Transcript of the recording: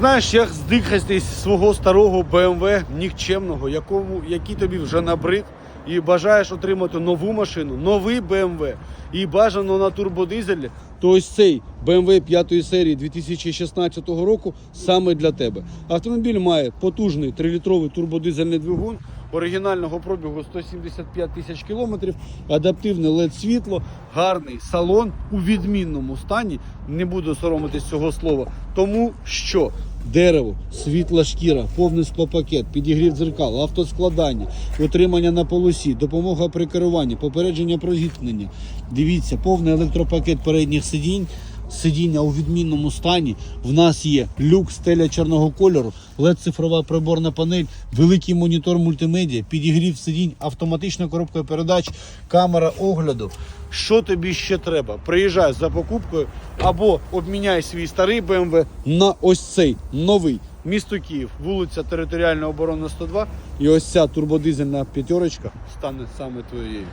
Знаєш, як здихатись свого старого BMW нікчемного, якому, який тобі вже набрид, і бажаєш отримати нову машину, новий BMW, і бажано на турбодизелі, то ось цей BMW 5 серії 2016 року саме для тебе. Автомобіль має потужний 3-літровий турбодизельний двигун, оригінального пробігу 175 тисяч кілометрів, адаптивне LED світло, гарний салон у відмінному стані. Не буду соромитись цього слова, тому що дерево, світла шкіра, повний склопакет, підігрів дзеркал, автоскладання, утримання на полосі, допомога при керуванні, попередження про зіткнення. Дивіться, повний електропакет передніх сидінь. Сидіння у відмінному стані. В нас є люк стеля чорного кольору, led цифрова приборна панель, великий монітор мультимедіа, підігрів сидінь, автоматична коробка передач, камера огляду. Що тобі ще треба? Приїжджай за покупкою або обміняй свій старий BMW на ось цей новий. Місто Київ, вулиця Територіальна оборона 102. І ось ця турбодизельна п'ятерочка стане саме твоєю.